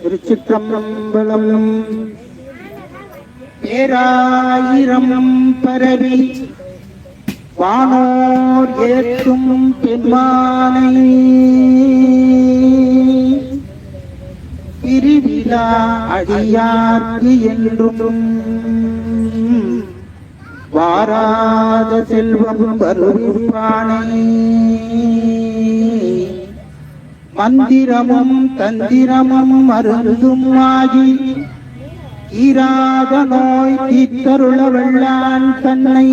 திருச்சிற்றம்பலம் பேராயிரம் பரவி வானோர் ஏற்றும் பெண்மானை அடியார்க்கு என்றும் வாராத செல்வம் வருவிப்பானை. மந்திரமும் தந்திரமும் மருந்தும் ஆகி ஈராத நோய் தீத்தருள வெள்ளான் தன்னை.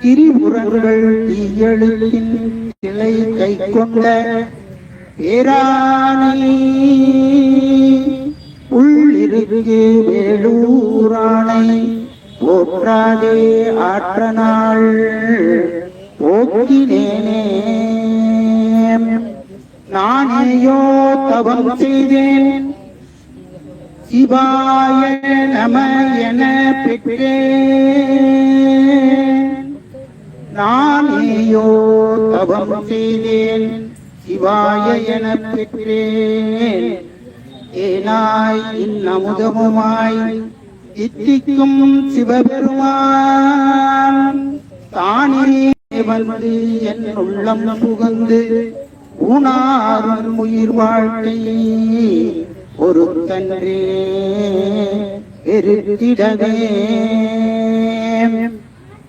திரிபுரங்கள் தீயெழுத்தின் சிலை கை கொண்ட பேராணி உள்ளிருக்கு வேலூரானை. போற்றாதே ஆற்ற நாள் போக்கினேனே நானேயோ தவம் செய்தேன். சிவாய நம என பெற்றேன். நானேயோ தவம் செய்தேன். சிவாய என பெற்றேன். ஏனாய் இன்னமுதமுமாய் இத்திக்கும் சிவபெருமான். தானே வந்து என் உள்ளம் புகுந்து ஊனாரும் உயிர் வாழ்க்கை ஒரு தன்றே பெருத்திடவே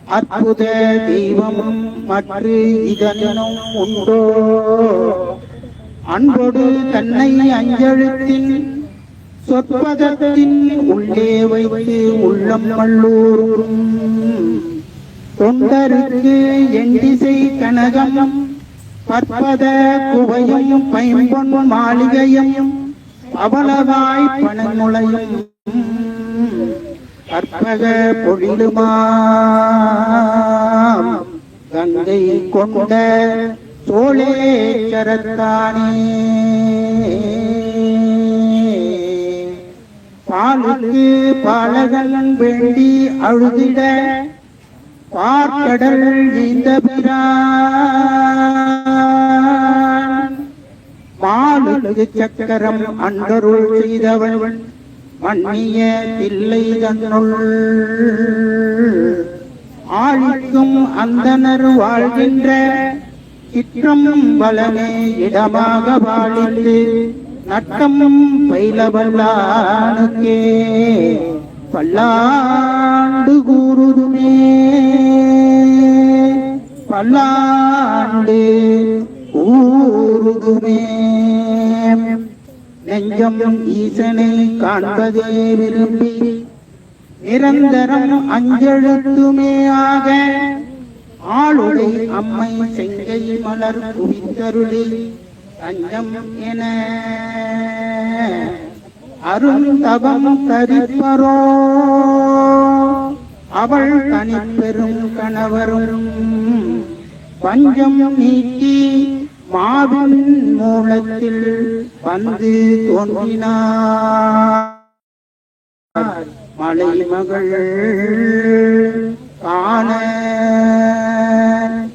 அற்புத தெய்வமும் மற்ற இதனும் உண்டோ? அன்போடு தன்னை அஞ்சழுத்தின் சொற்பதத்தின் உள்ளே வைத்து உள்ளம் மல்லூரும் தொண்டருக்கு எண்டிசை கனகம் பற்பத குவையும் பைம்பொன் மாளிகையும் அவளவாய் பணமுளையும் கற்பக பொழிலுமாம். கங்கை கொண்ட சோழேச்சரத்தானே. பாலுக்கு பாலகன் வேண்டி அழுதிட பார்க்கடல் இந்த பிரான். மாலுக்கு சக்கரம் அன்றருள் செய்தவன் மன்னிய தில்லை தன்னுள். ஆழிக்கும் அந்தனர் வாழ்கின்ற சிற்றம் பலமே இடமாக வாழித்து நட்டமும் பயிலவல்லானுக்கே பல்லாண்டு கூறுதுமே. பல்லாண்டு நெஞ்சம் ஈசனை காண்பதே விரும்பி நிரந்தரம் அஞ்செழுத்துமே ஆக ஆளுடை அம்மை செங்கை மலர் குவித்தருளி தஞ்சம் என அருந்தவம் தரிப்பரோ. அவள் தனிப்பெரும் கணவரும் பஞ்சம் நீக்கி மாவின் மூலத்தில் வந்து தோன்றினார். மலைமகள் காண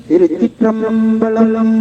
திருச்சிற்றம்பலம்